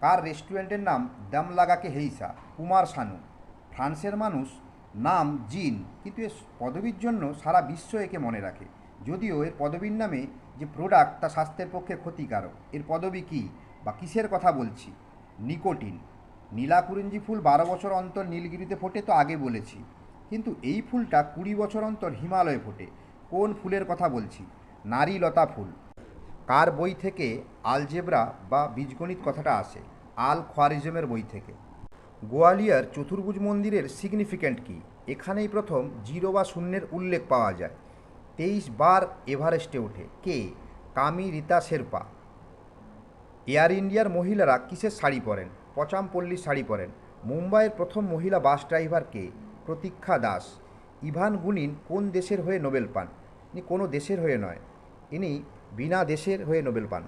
কার রেস্টুরেন্টের নাম দামলাগাকে হেইসা, কুমার শানু। ফ্রান্সের মানুষ নাম জিন, কিন্তু এর পদবীর জন্য সারা বিশ্ব একে মনে রাখে। যদিও এর পদবীর নামে যে প্রোডাক্ট তা স্বাস্থ্যের পক্ষে ক্ষতিকারক, এর পদবী কী বা কিসের কথা বলছি? নিকোটিন। নীলাকুরিঞ্জি ফুল বারো বছর অন্তর নীলগিরিতে ফোটে তো আগে বলেছি। কিন্তু এই ফুলটা কুড়ি বছর অন্তর হিমালয়ে ফোটে। কোন ফুলের কথা বলছি? নারী লতা ফুল। কার বই থেকে আলজেব্রা বা বীজগণিত কথাটা আসে? আল খোয়ারিজমের বই থেকে। গোয়ালিয়র চতুর্ভুজ মন্দিরের সিগনিফিক্যান্ট কী? এখানেই প্রথম জিরো বা শূন্যের উল্লেখ পাওয়া যায়। তেইশ বার এভারেস্টে ওঠে। কে? কামি রীতা শেরপা। এয়ার ইন্ডিয়ার মহিলারা কিসের শাড়ি পরেন? পচামপল্লীর শাড়ি পরেন। মুম্বাইয়ের প্রথম মহিলা বাস ড্রাইভার কে? প্রতীক্ষা দাস। ইভান গুনিন কোন দেশের হয়ে নোবেল পান? কোনো দেশের হয়ে নয়। ইনি বিনা দেশের হয়ে নোবেল পান।